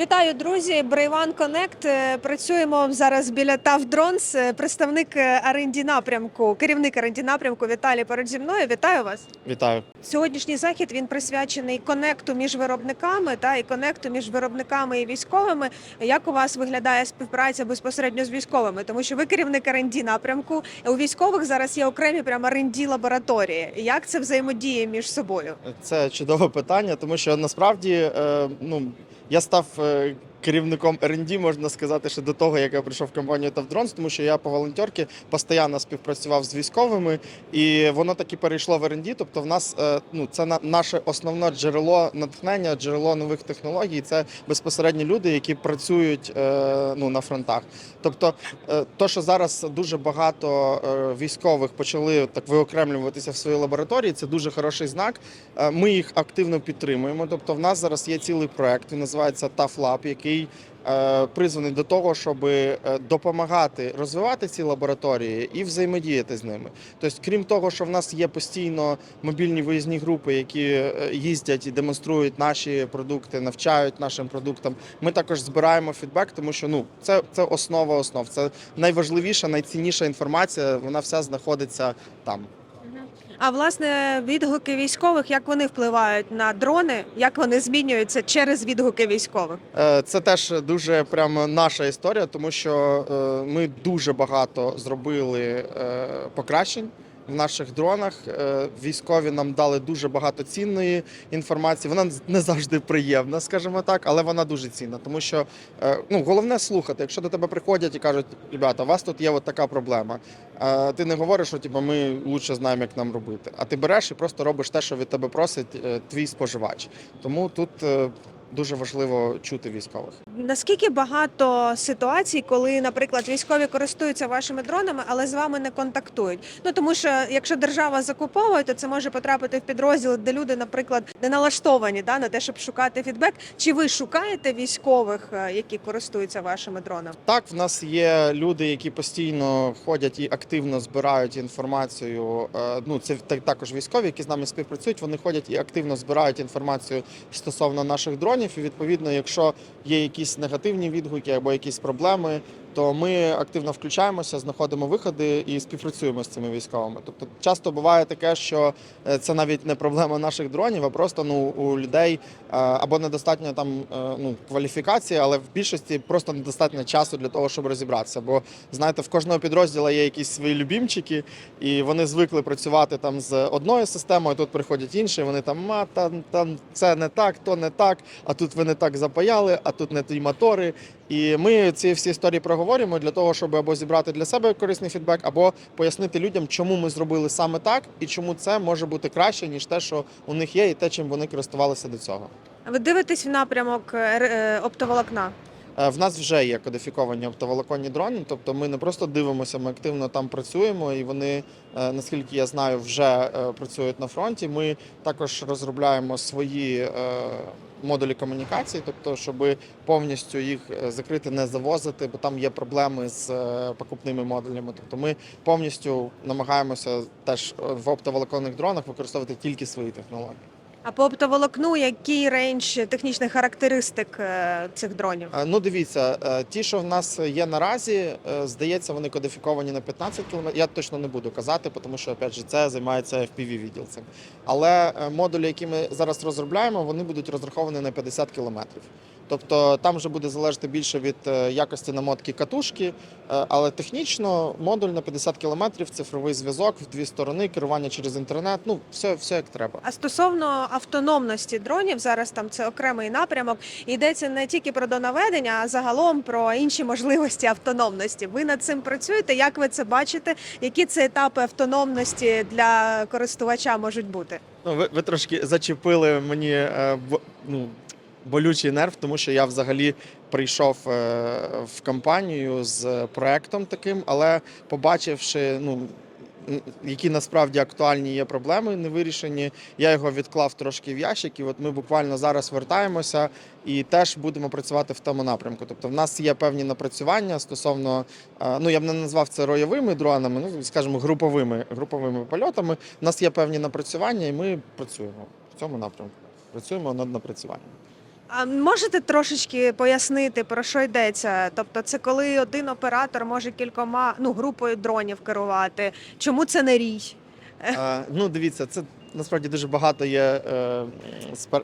Вітаю, друзі! Брейван Конект. Працюємо зараз біля Drones. Е, Представник R&D напрямку, керівник R&D напрямку Віталій поруч зі мною. Вітаю вас. Вітаю. Сьогоднішній захід він присвячений конекту між виробниками та і конекту між виробниками і військовими. Як у вас виглядає співпраця безпосередньо з військовими? Тому що ви керівник R&D напрямку. У військових зараз є окремі прямо R&D лабораторії. Як це взаємодіє між собою? Це чудове питання, тому що насправді е, ну, я став е, керівником R&D, можна сказати, ще до того, як я прийшов в компанію Тавдронс, тому що я по волонтерці постійно співпрацював з військовими, і воно так і перейшло в R&D. Тобто, в нас е, ну, це на- наше основне джерело натхнення, джерело нових технологій. Це безпосередньо люди, які працюють е, ну, на фронтах. Тобто, е, то, що зараз дуже багато військових почали так виокремлюватися в своїй лабораторії, це дуже хороший знак. Ми їх активно підтримуємо. Тобто, в нас зараз є цілий проект, він називається TAF Lab, який е, призваний до того, щоб е, допомагати розвивати ці лабораторії і взаємодіяти з ними. Тобто, крім того, що в нас є постійно мобільні виїзні групи, які е, їздять і демонструють наші продукти, навчають нашим продуктам. Ми також збираємо фідбек, тому що ну це, це основа основ. Це найважливіша, найцінніша інформація. Вона вся знаходиться там. А власне відгуки військових, як вони впливають на дрони, як вони змінюються через відгуки військових? Е, Це теж дуже прямо наша історія, тому що е, ми дуже багато зробили е, покращень. В наших дронах Е, військові нам дали дуже багато цінної інформації. Вона не завжди приємна, скажімо так, але вона дуже цінна. Тому що е, ну головне слухати. Якщо до тебе приходять і кажуть, ребята, у вас тут є от така проблема. е, Ти не говориш, що типу, ми лучше знаємо, як нам робити. А ти береш і просто робиш те, що від тебе просить твій споживач. Тому тут дуже важливо чути військових. Наскільки багато ситуацій, коли, наприклад, військові користуються вашими дронами, але з вами не контактують? Ну тому що якщо держава закуповує, то це може потрапити в підрозділ, де люди, наприклад, не налаштовані да, на те, щоб шукати фідбек. Чи ви шукаєте військових, е, які користуються вашими дронами? Так, в нас є люди, які постійно ходять і активно збирають інформацію. Е, Ну, це та- також військові, які з нами співпрацюють. Вони ходять і активно збирають інформацію стосовно наших дронів. І відповідно, якщо є якісь негативні відгуки або якісь проблеми, то ми активно включаємося, знаходимо виходи і співпрацюємо з цими військовими. Тобто, часто буває таке, що е, це навіть не проблема наших дронів, а просто ну у людей е, або недостатньо там е, ну кваліфікації, але в більшості просто недостатньо часу для того, щоб розібратися. Бо знаєте, в кожного підрозділу є якісь свої любімчики, і вони звикли працювати там з одною системою. Тут приходять інші. Вони там а там, там це не так, то не так. А тут ви не так запаяли, а тут не ті мотори. І ми ці всі історії проговорюємо для того, щоб або зібрати для себе корисний фідбек, або пояснити людям, чому ми зробили саме так, і чому це може бути краще ніж те, що у них є, і те, чим вони користувалися до цього. Ви дивитесь в напрямок е, е, оптоволокна? Е, В нас вже є кодифіковані оптоволоконні дрони, тобто ми не просто дивимося, ми активно там працюємо, і вони, е, наскільки я знаю, вже е, працюють на фронті. Ми також розробляємо свої модулі комунікації, тобто, щоб повністю їх закрити, не завозити, бо там є проблеми з покупними модулями. Тобто ми повністю намагаємося теж в оптоволоконних дронах використовувати тільки свої технології. А по оптоволокну який рейндж технічних характеристик е, цих дронів? Е, Ну, дивіться, е, ті, що в нас є наразі, здається, вони кодифіковані на 15 км. Я точно не буду казати, тому що опять же, це займається fpv відділ цим. Але модулі, які ми зараз розробляємо, вони будуть розраховані на 50 кілометрів. Тобто там вже буде залежати більше від е, якості намотки катушки, е, але технічно модуль на 50 кілометрів, цифровий зв'язок в дві сторони, керування через інтернет. Ну, все, все як треба. А стосовно автономності дронів, зараз там це окремий напрямок. Йдеться не тільки про донаведення, а загалом про інші можливості автономності. Ви над цим працюєте? Як ви це бачите? Які це етапи автономності для користувача можуть бути? Ну, ви, ви трошки зачепили мені е, ну, болючий нерв, тому що я взагалі прийшов е, в компанію з проектом таким, але побачивши, ну. Які насправді актуальні є проблеми не вирішені. Я його відклав трошки в ящик, і от ми буквально зараз вертаємося і теж будемо працювати в тому напрямку. Тобто, в нас є певні напрацювання стосовно, е, ну я б не назвав це ройовими дронами, ну скажімо, груповими груповими польотами. У нас є певні напрацювання, і ми працюємо в цьому напрямку. Працюємо над напрацюванням. А можете трошечки пояснити, про що йдеться? Тобто, це коли один оператор може кількома ну групою дронів керувати. Чому це не рій? А, ну, дивіться, це насправді дуже багато є е,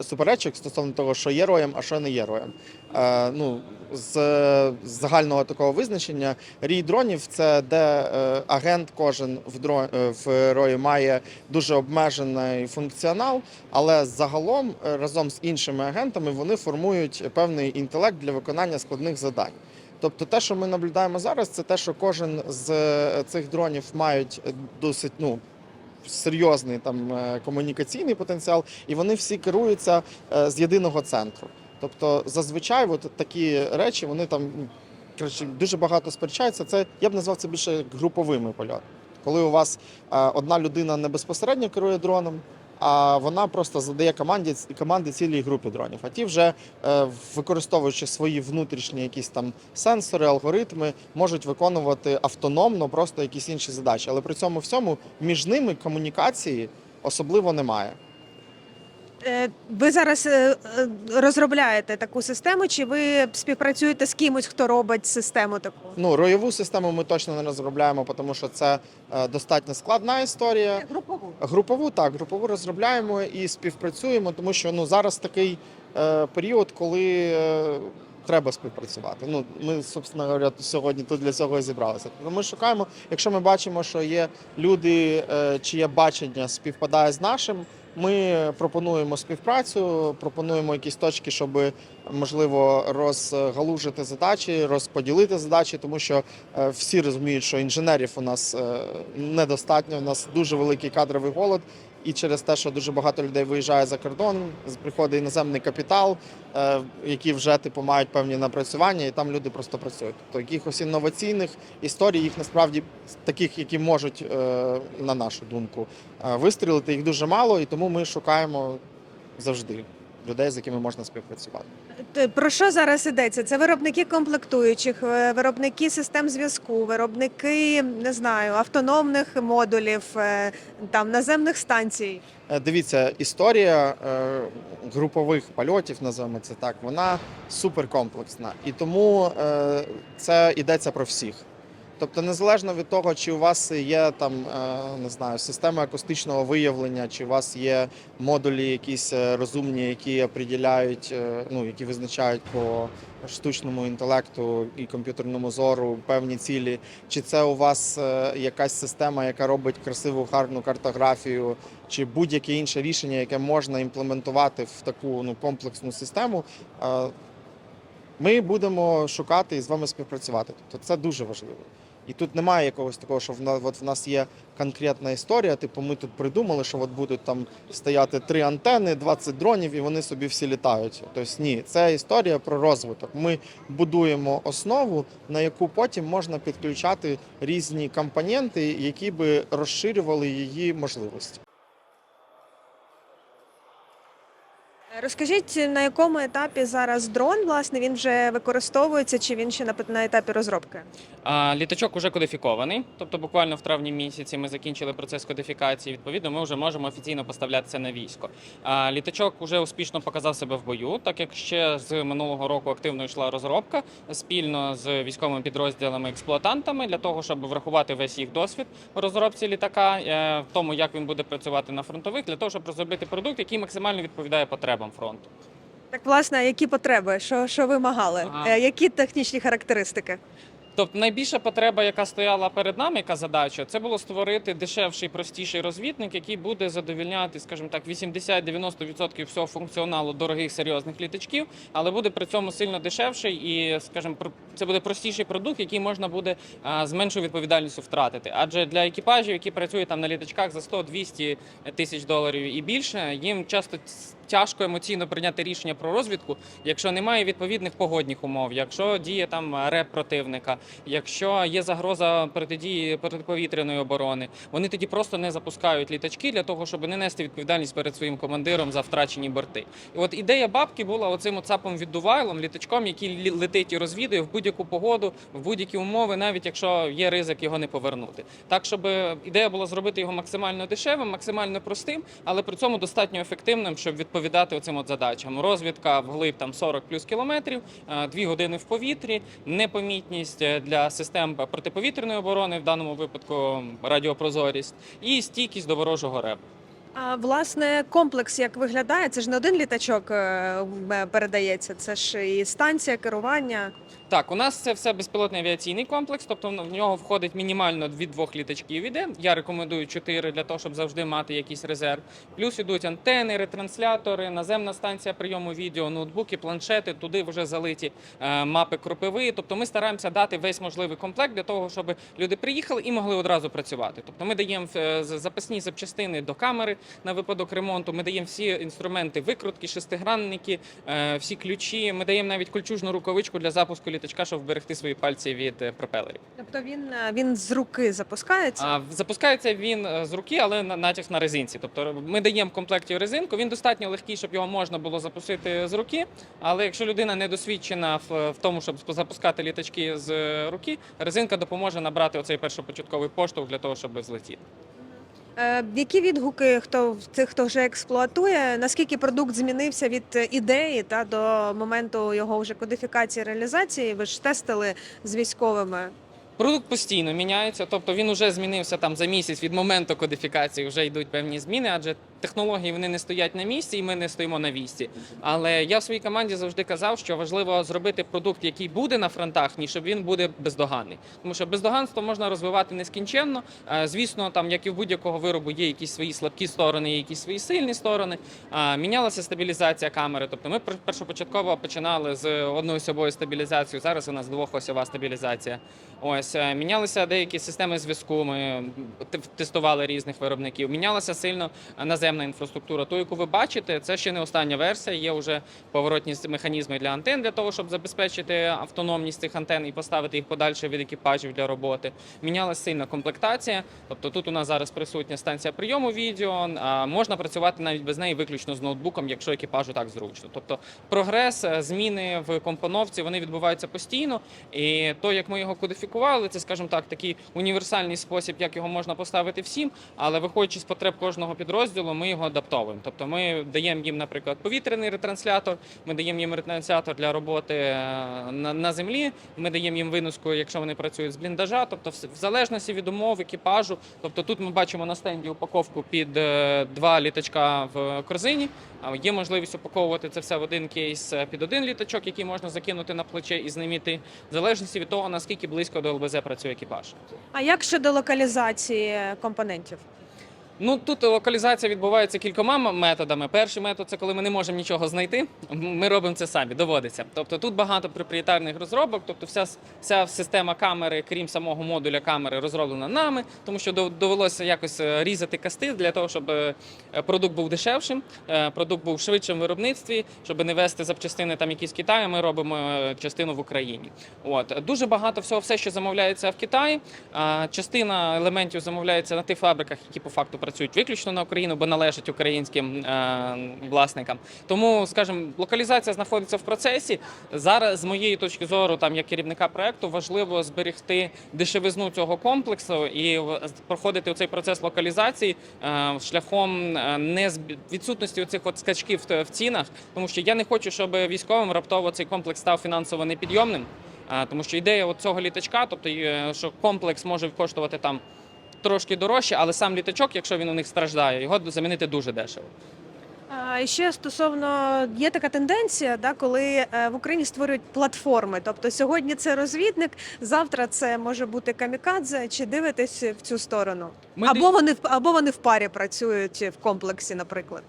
суперечок стосовно того, що є роєм, а що не є роєм. Е, ну, з, загального такого визначення, рій дронів це де е, агент кожен в, дро, е, в рої має дуже обмежений функціонал, але загалом разом з іншими агентами вони формують певний інтелект для виконання складних завдань. Тобто, те, що ми наблюдаємо зараз, це те, що кожен з цих дронів мають досить ну серйозний там е, комунікаційний потенціал, і вони всі керуються е, з єдиного центру. Тобто, зазвичай, от такі речі, вони там краще коротше, дуже багато сперечаються. Це я б назвав це більше груповими польотами. Коли у вас е, одна людина не безпосередньо керує дроном, а вона просто задає команді команди цілій групі дронів. А ті вже е, використовуючи свої внутрішні якісь там сенсори, алгоритми, можуть виконувати автономно просто якісь інші задачі. Але при цьому всьому між ними комунікації особливо немає. Е, Ви зараз е, е, розробляєте таку систему, чи ви співпрацюєте з кимось, хто робить систему таку? Ну, ройову систему ми точно не розробляємо, тому що це достатньо складна історія. Групову. Групову так, групову розробляємо і співпрацюємо, тому що ну зараз такий е, період, коли е, треба співпрацювати. Ну ми, собственно говоря, сьогодні тут для цього і зібралися. Ми шукаємо, якщо ми бачимо, що є люди, е, чиє бачення співпадає з нашим. Ми пропонуємо співпрацю, пропонуємо якісь точки, щоб можливо розгалужити задачі, розподілити задачі, тому що е, всі розуміють, що інженерів у нас е, недостатньо. У нас дуже великий кадровий голод, і через те, що дуже багато людей виїжджає за кордон, приходить іноземний капітал, е, які вже типу мають певні напрацювання, і там люди просто працюють. Тобто якихось інноваційних історій, їх насправді таких, які можуть, е, на нашу думку, е, вистрілити, їх дуже мало, і тому ми шукаємо завжди людей, з якими можна співпрацювати. Т- Про що зараз йдеться? Це виробники комплектуючих, е, виробники систем зв'язку, виробники не знаю, автономних модулів, е, там наземних станцій. Е, Дивіться, історія е, групових польотів, називаємо це так, вона суперкомплексна. І тому е, це йдеться про всіх. Тобто, незалежно від того, чи у вас є там е, не знаю, система акустичного виявлення, чи у вас є модулі якісь е, розумні, які определяють, е, ну які визначають по штучному інтелекту і комп'ютерному зору певні цілі, чи це у вас якась система, яка робить красиву гарну картографію, чи будь-яке інше рішення, яке можна імплементувати в таку ну комплексну систему. Ми будемо шукати і з вами співпрацювати. Тобто це дуже важливо. І тут немає якогось такого, що в нас, от в нас є конкретна історія. Типу, ми тут придумали, що от будуть там стояти три антени, 20 дронів, і вони собі всі літають. Тобто ні, це історія про розвиток. Ми будуємо основу, на яку потім можна підключати різні компоненти, які би розширювали її можливості. Е, Розкажіть, на якому етапі зараз дрон, власне, він вже використовується, чи він ще на, на етапі розробки? А, літачок уже кодифікований, тобто буквально в травні місяці ми закінчили процес кодифікації. Відповідно, ми вже можемо офіційно поставлятися на військо. А, літачок вже успішно показав себе в бою, так як ще з минулого року активно йшла розробка спільно з військовими підрозділами експлуатантами для того, щоб врахувати весь їх досвід у розробці літака, е, в тому, як він буде працювати на фронтових, для того, щоб розробити продукт, який максимально відповідає потребам фронту. Так, власне, які потреби? Що, що вимагали? Ага. Е, Які технічні характеристики? Тобто найбільша потреба, яка стояла перед нами, яка задача, це було створити дешевший, простіший розвідник, який буде задовільняти, скажімо так, 80-90% всього функціоналу дорогих серйозних літачків, але буде при цьому сильно дешевший і, скажімо, це буде простіший продукт, який можна буде з меншою відповідальністю втратити. Адже для екіпажів, які працюють там на літачках за 100-200 тисяч доларів і більше, їм часто тяжко емоційно прийняти рішення про розвідку, якщо немає відповідних погодних умов, якщо діє там реп противника, якщо є загроза протидії протиповітряної оборони, вони тоді просто не запускають літачки для того, щоб не нести відповідальність перед своїм командиром за втрачені борти. І от ідея бабки була оцим цапом віддувайлом, літачком, який летить і розвідує в будь будь-яку погоду, в будь-які умови, навіть якщо є ризик його не повернути. Так, щоб ідея була зробити його максимально дешевим, максимально простим, але при цьому достатньо ефективним, щоб відповідати оцим от задачам. Розвідка вглиб там 40 плюс кілометрів, е, дві години в повітрі, непомітність е, для систем протиповітряної оборони, в даному випадку радіопрозорість, і стійкість до ворожого ребу. А власне комплекс як виглядає? Це ж не один літачок е, передається, це ж і станція керування. Так, у нас це все безпілотний авіаційний комплекс, тобто в нього входить мінімально від двох літачків іде. Я рекомендую чотири для того, щоб завжди мати якийсь резерв. Плюс ідуть антени, ретранслятори, наземна станція прийому відео, ноутбуки, планшети. Туди вже залиті е, мапи кропиви. Тобто ми стараємося дати весь можливий комплект для того, щоб люди приїхали і могли одразу працювати. Тобто ми даємо е, запасні запчастини до камери на випадок ремонту. Ми даємо всі інструменти, викрутки, шестигранники, е, всі ключі. Ми даємо навіть кольчужну рукавичку для запуску літачка, щоб вберегти свої пальці від е, пропелерів. Тобто він, е, він з руки запускається. А запускається він е, з руки, але на натяг на резинці. Тобто ми даємо в комплекті резинку. Він достатньо легкий, щоб його можна було запустити з руки. Але якщо людина не досвідчена в, в тому, щоб запускати літачки з руки, резинка допоможе набрати оцей першопочатковий поштовх для того, щоб злетіти. Е, Які відгуки хто тих, хто вже експлуатує? Наскільки продукт змінився від ідеї та до моменту його вже кодифікації реалізації? Ви ж тестили з військовими. Продукт постійно міняється, тобто він вже змінився там за місяць від моменту кодифікації, вже йдуть певні зміни, адже технології вони не стоять на місці, і ми не стоїмо на місці. Але я в своїй команді завжди казав, що важливо зробити продукт, який буде на фронтах, ніж щоб він буде бездоганний. Тому що бездоганство можна розвивати нескінченно. Е, Звісно, там як і в будь-якого виробу є якісь свої слабкі сторони, є якісь свої сильні сторони. Мінялася стабілізація камери. Тобто ми першопочатково починали з одноосьовою стабілізацією. Зараз у нас двохосьова стабілізація. Ось е, мінялися деякі системи зв'язку. Ми тестували різних виробників. Мінялася сильно наземна інфраструктура. Ту, яку ви бачите, це ще не остання версія. Є вже поворотні механізми для антен для того, щоб забезпечити автономність цих антен і поставити їх подальше від екіпажів для роботи. Мінялася сильна комплектація. Тобто тут у нас зараз присутня станція прийому відео. А можна працювати навіть без неї виключно з ноутбуком, якщо екіпажу так зручно. Тобто прогрес, е, зміни в компоновці вони відбуваються постійно. І то, як ми його кодифікували, це, скажімо так, такий універсальний спосіб, як його можна поставити всім. Але виходячи з потреб кожного підрозділу, ми його адаптовуємо. Тобто ми даємо їм, наприклад, повітряний ретранслятор, ми даємо їм ретранслятор для роботи е, на, землі. Ми даємо їм виноску, якщо вони працюють з бліндажа. Тобто, в залежності від умов екіпажу. Тобто тут ми бачимо на стенді упаковку під е, два літачка в корзині. А Є можливість упаковувати це все в один кейс е, під один літачок, який можна закинути на плече і з в залежності від того, наскільки близько до ЛБЗ працює екіпаж. А як щодо локалізації компонентів? Ну тут локалізація відбувається кількома методами. Перший метод це коли ми не можемо нічого знайти. Ми робимо це самі, доводиться. Тобто тут багато проприєтарних розробок, тобто вся, вся система камери, крім самого модуля камери, розроблена нами, тому що довелося якось е, різати касти для того, щоб е, продукт був дешевшим, е, продукт був швидшим в виробництві, щоб не вести запчастини там якісь Китаю. Ми робимо частину в Україні. От дуже багато всього, все, що замовляється в Китаї. Частина елементів замовляється на тих фабриках, які по факту працюють виключно на Україну, бо належать українським е, власникам. Тому, скажімо, локалізація знаходиться в процесі. Зараз, з моєї точки зору, там як керівника проекту, важливо зберегти дешевизну цього комплексу і проходити цей процес локалізації е, шляхом е, не відсутності оцих от скачків в, цінах, тому що я не хочу, щоб військовим раптово цей комплекс став фінансово непідйомним. Тому що ідея от цього літачка, тобто що комплекс може коштувати там трошки дорожче, але сам літачок, якщо він у них страждає, його замінити дуже дешево. І ще стосовно є така тенденція, да, коли е, в Україні створюють платформи. Тобто сьогодні це розвідник, завтра це може бути камікадзе. Чи дивитесь в цю сторону? Ми або вони в- або вони в парі працюють в комплексі, наприклад.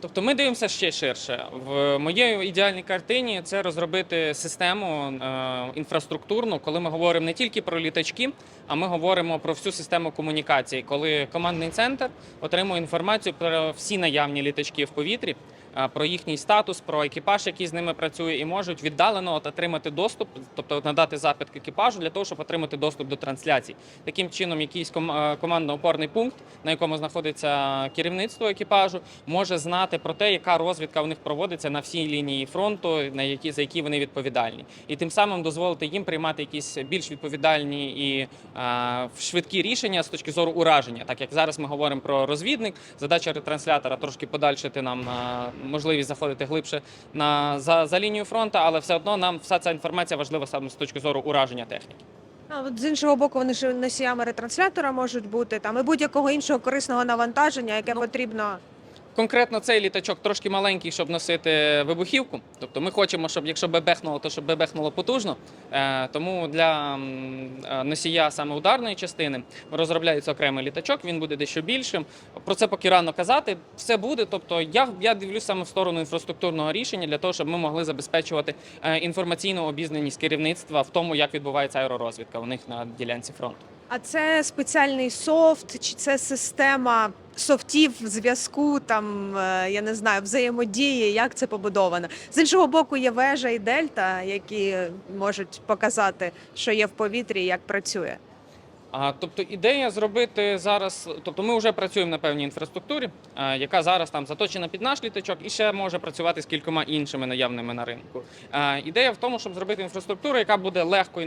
Тобто ми дивимося ще ширше. В моїй ідеальній картині це розробити систему е, інфраструктурну, коли ми говоримо не тільки про літачки, а ми говоримо про всю систему комунікації, коли командний центр отримує інформацію про всі наявні літачки в повітрі. Е, про їхній статус, про екіпаж, який з ними працює, і можуть віддалено от отримати доступ, тобто надати запит екіпажу для того, щоб отримати доступ до трансляцій. Таким чином, якийсь е, командно-опорний пункт, на якому знаходиться керівництво екіпажу, може знати про те, яка розвідка у них проводиться на всій лінії фронту, на які за які вони відповідальні, і тим самим дозволити їм приймати якісь більш відповідальні і е, швидкі рішення з точки зору ураження. Так як зараз ми говоримо про розвідник, задача ретранслятора трошки подальшити нам можливість заходити глибше на за, за лінію фронту, але все одно нам вся ця інформація важлива саме з точки зору ураження техніки. А от з іншого боку, вони ж носіями ретранслятора можуть бути там і будь-якого іншого корисного навантаження, яке Ну, потрібно. Конкретно цей літачок трошки маленький, щоб носити вибухівку. Тобто ми хочемо, щоб якщо бебехнуло, то щоб бебехнуло потужно. Е, тому для е, носія саме ударної частини розробляється окремий літачок, він буде дещо більшим. Про це поки рано казати. Все буде. Тобто, я, я дивлюсь саме в сторону інфраструктурного рішення для того, щоб ми могли забезпечувати е, інформаційну обізнаність керівництва в тому, як відбувається аеророзвідка у них на ділянці фронту. А це спеціальний софт, чи це система софтів зв'язку, там е, я не знаю, взаємодії, як це побудовано. З іншого боку, є вежа і дельта, які можуть показати, що є в повітрі, як працює. А, тобто ідея зробити зараз, тобто ми вже працюємо на певній інфраструктурі, а, яка зараз там заточена під наш літачок і ще може працювати з кількома іншими наявними на ринку. А, ідея в тому, щоб зробити інфраструктуру, яка буде легко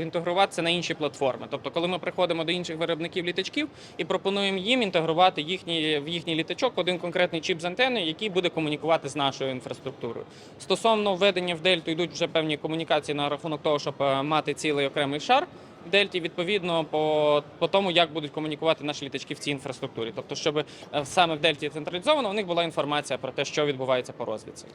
інтегруватися на інші платформи. Тобто, коли ми приходимо до інших виробників літачків і пропонуємо їм інтегрувати їхній в їхній літачок один конкретний чіп з антеною, який буде комунікувати з нашою інфраструктурою. Стосовно введення в дельту йдуть вже певні комунікації на рахунок того, щоб е, мати цілий окремий шар. Дельті відповідно по, по тому, як будуть комунікувати наші літачки в цій інфраструктурі. Тобто, щоб е, саме в Дельті централізовано у них була інформація про те, що відбувається по розвідці.